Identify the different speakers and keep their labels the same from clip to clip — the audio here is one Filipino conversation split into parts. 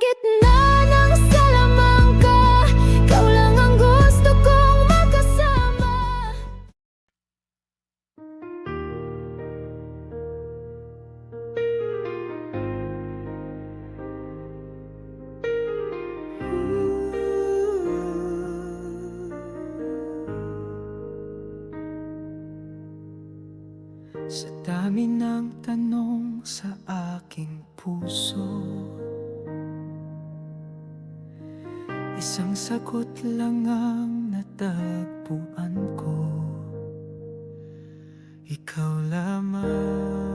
Speaker 1: gitna
Speaker 2: Isang sagot lang ang natagpuan ko. Ikaw lamang.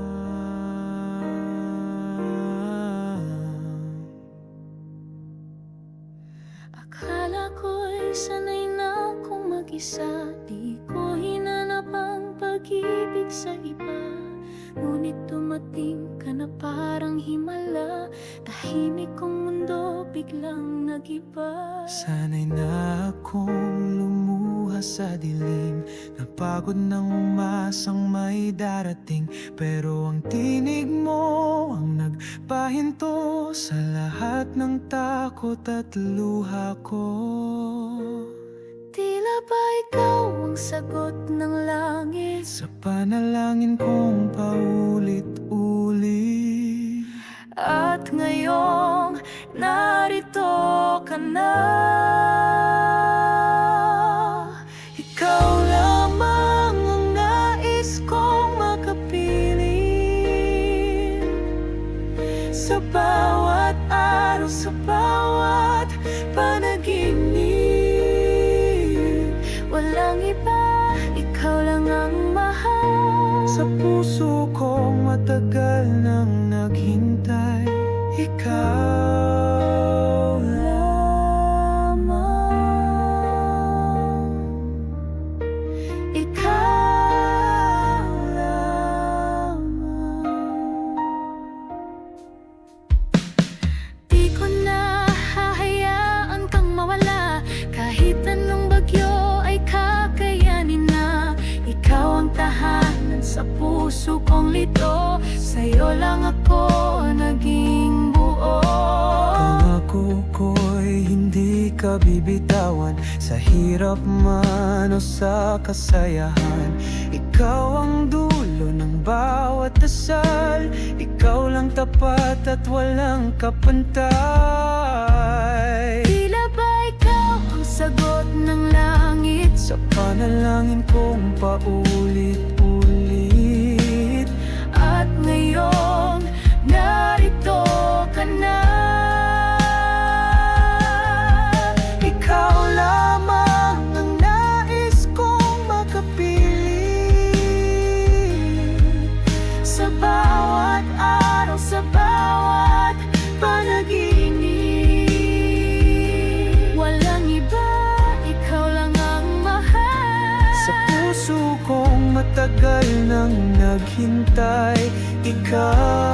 Speaker 1: Akala ko'y sanay na akong mag-isa. Di ko hinanap ang pag-ibig sa iba. Ngunit dumating ka na parang himala. Tahimik kong biglang nagiba.
Speaker 2: Sanay na akong lumuha sa dilim. Napagod ng umasang may darating. Pero ang tinig mo ang nagpahinto Sa lahat ng takot at luha ko.
Speaker 1: Tila ba ikaw ang sagot ng langit?
Speaker 2: Sa panalangin kong paulit-ulit.
Speaker 1: At ka na. Ikaw lamang ang nais kong makapiling Sa bawat araw, sa Walang iba, ikaw lang ang
Speaker 2: Sa puso ko matagal nang naghintay Ikaw
Speaker 1: lang ako naging buo.
Speaker 2: Pangako ko'y hindi ka bibitawan Sa hirap man o sa kasayahan Ikaw ang dulo ng bawat dasal. Ikaw lang tapat at walang kapantay
Speaker 1: Tila ba ikaw ang sagot ng langit?
Speaker 2: Sa panalangin kong paulit-ulit.
Speaker 1: At ngayong
Speaker 2: matagal nang naghintay. Ikaw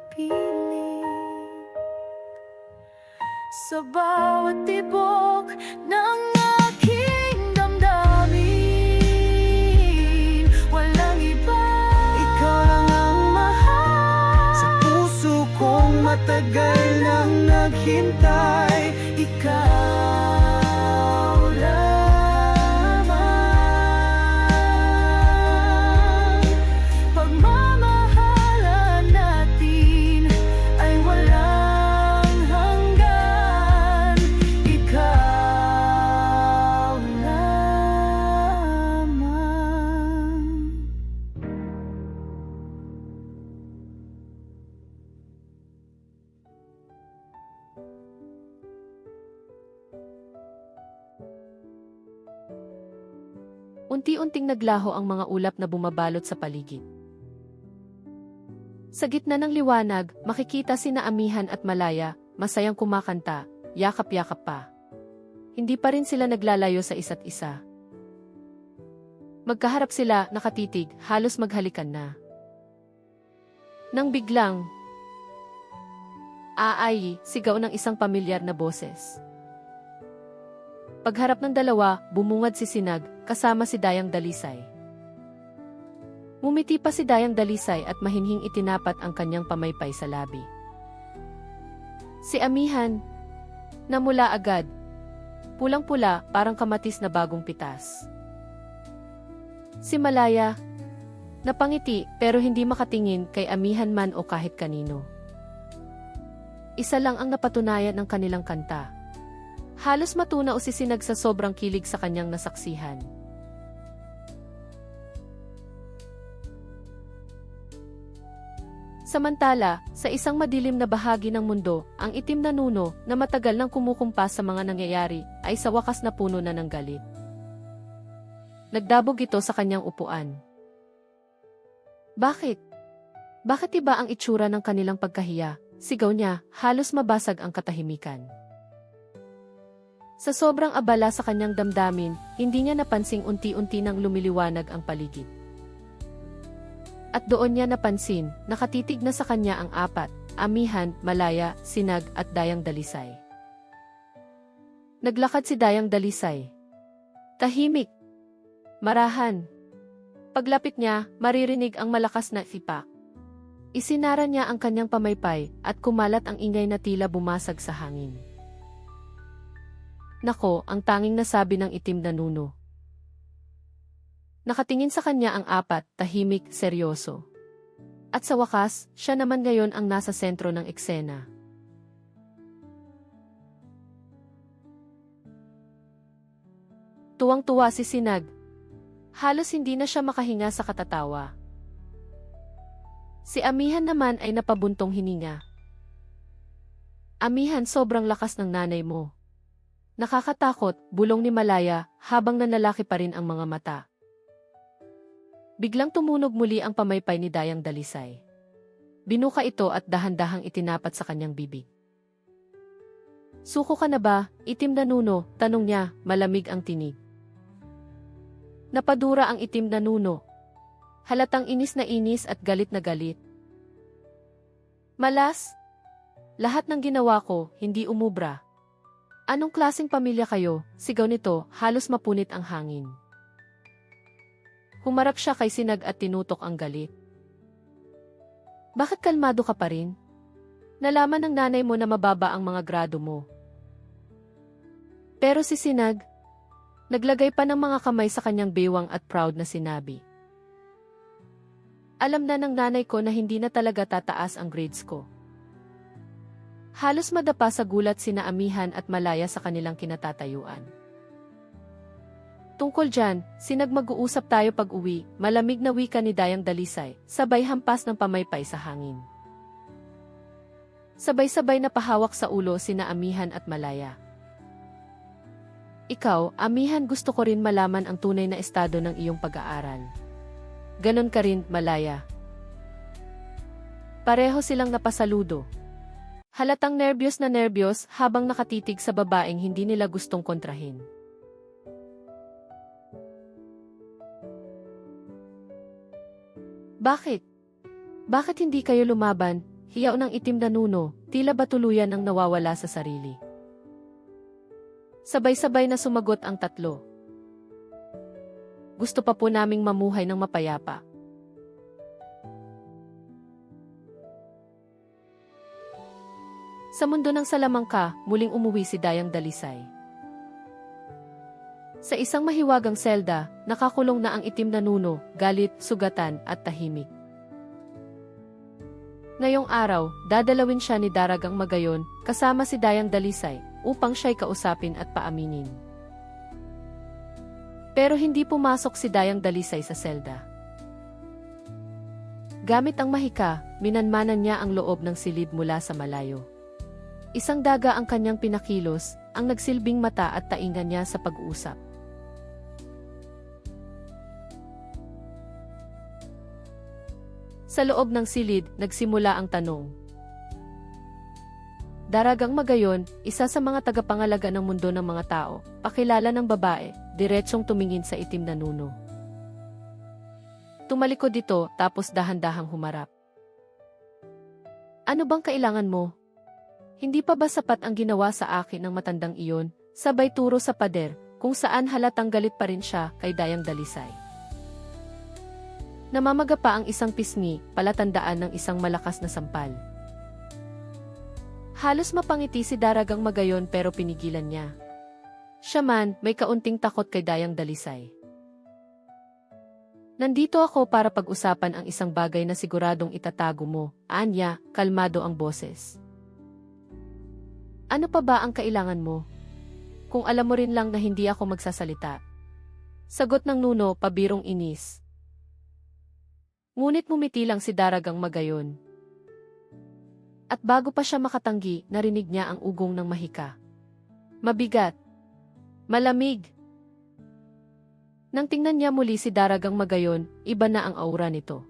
Speaker 1: makapiling Sa bawat tibok ng aking damdamin. Walang iba.
Speaker 2: Ikaw lang ang Sa puso kong matagal nang naghintay
Speaker 3: Unti-unting naglaho ang mga ulap na bumabalot sa paligid. Sa gitna ng liwanag, makikita sina Amihan at Malaya, masayang kumakanta, yakap-yakap pa. Hindi pa rin sila naglalayo sa isa't isa. Magkaharap sila, nakatitig, halos maghalikan na. Nang biglang, aay, sigaw ng isang pamilyar na boses. Pagharap ng dalawa, bumungad si Sinag, kasama si Dayang Dalisay. Mumiti pa si Dayang Dalisay at mahinhing itinapat ang kanyang pamaypay sa labi. Si Amihan, namula agad. Pulang-pula, parang kamatis na bagong pitas. Si Malaya, napangiti pero hindi makatingin kay Amihan man o kahit kanino. Isa lang ang napatunayan ng kanilang kanta. Halos matuna o sisinag sa sobrang kilig sa kanyang nasaksihan. Samantala, sa isang madilim na bahagi ng mundo, ang itim na nuno na matagal nang kumukumpas sa mga nangyayari ay sa wakas na puno na ng galit. Nagdabog ito sa kanyang upuan. Bakit? Bakit iba ang itsura ng kanilang pagkahiya? Sigaw niya, halos mabasag ang katahimikan. Sa sobrang abala sa kanyang damdamin, hindi niya napansing unti-unti nang lumiliwanag ang paligid. At doon niya napansin, nakatitig na sa kanya ang apat, Amihan, Malaya, Sinag at Dayang Dalisay. Naglakad si Dayang Dalisay. Tahimik. Marahan. Paglapit niya, maririnig ang malakas na sipak. Isinara niya ang kanyang pamaypay at kumalat ang ingay na tila bumasag sa hangin. Nako, ang tanging nasabi ng itim na nuno. Nakatingin sa kanya ang apat, tahimik, seryoso. At sa wakas, siya naman ngayon ang nasa sentro ng eksena. Tuwang-tuwa si Sinag. Halos hindi na siya makahinga sa katatawa. Si Amihan naman ay napabuntong hininga. Amihan sobrang lakas ng nanay mo. Nakakatakot, bulong ni Malaya, habang nanlalaki pa rin ang mga mata. Biglang tumunog muli ang pamaypay ni Dayang Dalisay. Binuka ito at dahan-dahang itinapat sa kanyang bibig. Suko ka na ba, itim na nuno, tanong niya, malamig ang tinig. Napadura ang itim na nuno. Halatang inis na inis at galit na galit. Malas, lahat ng ginawa ko, hindi umubra. Anong klaseng pamilya kayo? Sigaw nito, halos mapunit ang hangin. Humarap siya kay Sinag at tinutok ang galit. Bakit kalmado ka pa rin? Nalaman ng nanay mo na mababa ang mga grado mo. Pero si Sinag, naglagay pa ng mga kamay sa kanyang bewang at proud na sinabi. Alam na ng nanay ko na hindi na talaga tataas ang grades ko. Halos madapa sa gulat sina Amihan at Malaya sa kanilang kinatatayuan. Tungkol dyan, sinag mag-uusap tayo pag uwi, malamig na wika ni Dayang Dalisay, sabay hampas ng pamaypay sa hangin. Sabay-sabay na pahawak sa ulo sina Amihan at Malaya. Ikaw, Amihan gusto ko rin malaman ang tunay na estado ng iyong pag-aaral. Ganon ka rin, Malaya. Pareho silang napasaludo. Halatang nervyos na nervyos habang nakatitig sa babaeng hindi nila gustong kontrahin. Bakit? Bakit hindi kayo lumaban? Hiyaw ng itim na nuno, tila ba tuluyan ang nawawala sa sarili. Sabay-sabay na sumagot ang tatlo. Gusto pa po naming mamuhay ng mapayapa. Sa mundo ng salamangka, muling umuwi si Dayang Dalisay. Sa isang mahiwagang selda, nakakulong na ang itim na nuno, galit, sugatan, at tahimik. Ngayong araw, dadalawin siya ni Daragang Magayon, kasama si Dayang Dalisay, upang siya'y kausapin at paaminin. Pero hindi pumasok si Dayang Dalisay sa selda. Gamit ang mahika, minanmanan niya ang loob ng silid mula sa malayo. Isang daga ang kanyang pinakilos, ang nagsilbing mata at taingan niya sa pag-uusap. Sa loob ng silid, nagsimula ang tanong. Daragang Magayon, isa sa mga tagapangalaga ng mundo ng mga tao, pakilala ng babae, diretsong tumingin sa itim na nuno. Tumalikod dito tapos dahan-dahang humarap. Ano bang kailangan mo? Hindi pa ba sapat ang ginawa sa akin ng matandang iyon, sabay turo sa pader, kung saan halatang galit pa rin siya kay Dayang Dalisay. Namamaga pa ang isang pisngi, palatandaan ng isang malakas na sampal. Halos mapangiti si Daragang Magayon pero pinigilan niya. Siya man, may kaunting takot kay Dayang Dalisay. Nandito ako para pag-usapan ang isang bagay na siguradong itatago mo, Anya, kalmado ang boses. Ano pa ba ang kailangan mo? Kung alam mo rin lang na hindi ako magsasalita. Sagot ng nuno, pabirong inis. Ngunit mumiti lang si Daragang Magayon. At bago pa siya makatanggi, narinig niya ang ugong ng mahika. Mabigat. Malamig. Nang tingnan niya muli si Daragang Magayon, iba na ang aura nito.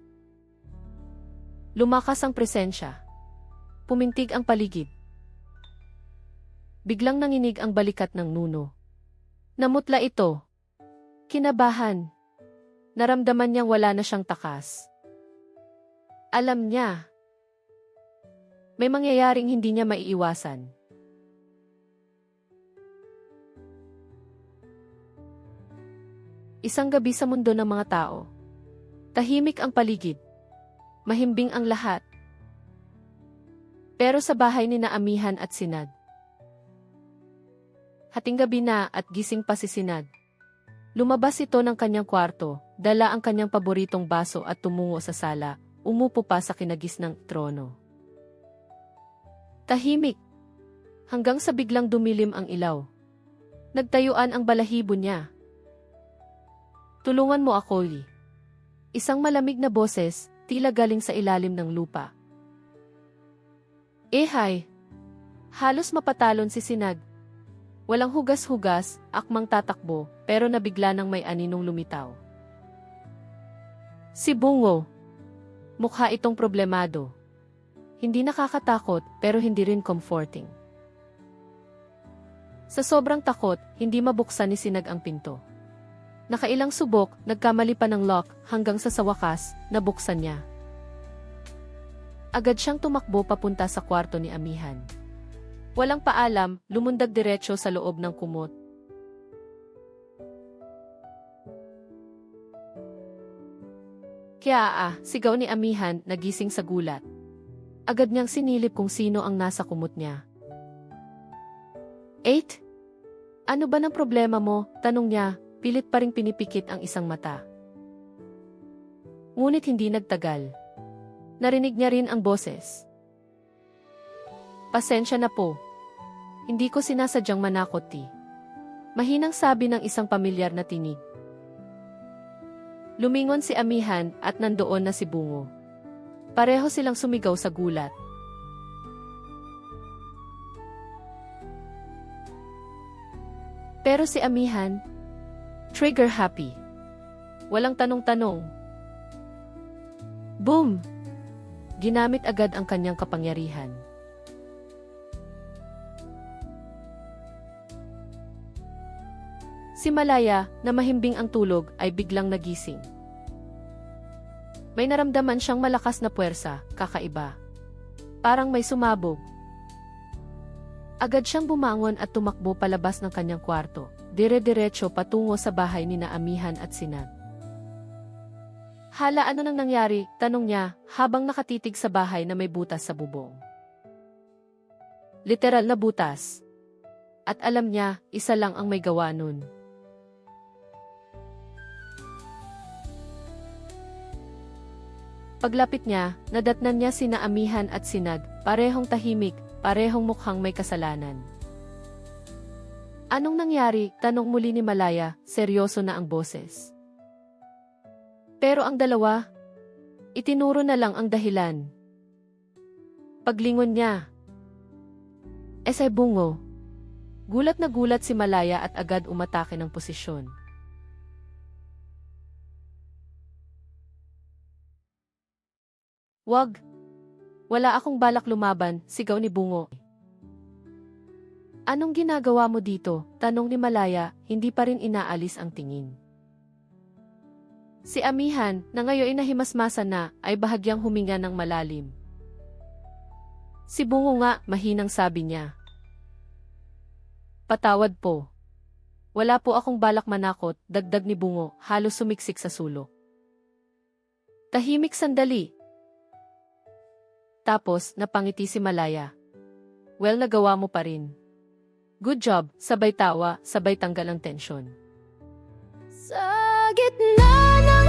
Speaker 3: Lumakas ang presensya. Pumintig ang paligid. Biglang nanginig ang balikat ng nuno. Namutla ito. Kinabahan. Naramdaman niyang wala na siyang takas. Alam niya. May mangyayaring hindi niya maiiwasan. Isang gabi sa mundo ng mga tao. Tahimik ang paligid. Mahimbing ang lahat. Pero sa bahay ni Naamihan at Sinad. Hating gabi na at gising pa si Sinad. Lumabas ito ng kanyang kwarto, dala ang kanyang paboritong baso at tumungo sa sala, umupo pa sa kinagis ng trono. Tahimik. Hanggang sa biglang dumilim ang ilaw. Nagtayuan ang balahibo niya. Tulungan mo ako, Lee. Isang malamig na boses, tila galing sa ilalim ng lupa. Eh, hay. Halos mapatalon si Sinag. Walang hugas-hugas, akmang tatakbo, pero nabigla ng may aninong lumitaw. Si Bungo. Mukha itong problemado. Hindi nakakatakot, pero hindi rin comforting. Sa sobrang takot, hindi mabuksan ni Sinag ang pinto. Nakailang subok, nagkamali pa ng lock hanggang sa sa wakas, nabuksan niya. Agad siyang tumakbo papunta sa kwarto ni Amihan. Walang paalam, lumundag diretso sa loob ng kumot. Kaya ah, sigaw ni Amihan, nagising sa gulat. Agad niyang sinilip kung sino ang nasa kumot niya. Eight? Ano ba ng problema mo? Tanong niya, pilit pa ring pinipikit ang isang mata. Ngunit hindi nagtagal. Narinig niya rin ang boses. Pasensya na po. Hindi ko sinasadyang manakot ti. Mahinang sabi ng isang pamilyar na tinig. Lumingon si Amihan at nandoon na si Bungo. Pareho silang sumigaw sa gulat. Pero si Amihan, trigger happy. Walang tanong-tanong. Boom! Ginamit agad ang kanyang kapangyarihan. Si Malaya, na mahimbing ang tulog, ay biglang nagising. May naramdaman siyang malakas na puwersa, kakaiba. Parang may sumabog. Agad siyang bumangon at tumakbo palabas ng kanyang kwarto, dire-diretso patungo sa bahay ni Naamihan at Sinag. Hala ano nang nangyari, tanong niya, habang nakatitig sa bahay na may butas sa bubong. Literal na butas. At alam niya, isa lang ang may gawa nun. Paglapit niya, nadatnan niya sina Amihan at Sinag, parehong tahimik, parehong mukhang may kasalanan. Anong nangyari? Tanong muli ni Malaya, seryoso na ang boses. Pero ang dalawa, itinuro na lang ang dahilan. Paglingon niya. Esay bungo. Gulat na gulat si Malaya at agad umatake ng posisyon. Wag. Wala akong balak lumaban, sigaw ni Bungo. Anong ginagawa mo dito? Tanong ni Malaya, hindi pa rin inaalis ang tingin. Si Amihan, na ngayon ay nahimasmasa na, ay bahagyang huminga ng malalim. Si Bungo nga, mahinang sabi niya. Patawad po. Wala po akong balak manakot, dagdag ni Bungo, halos sumiksik sa sulok. Tahimik sandali. Tapos, napangiti si Malaya. Well, nagawa mo pa rin. Good job, sabay tawa, sabay tanggal ang tensyon.
Speaker 1: Sa gitna ng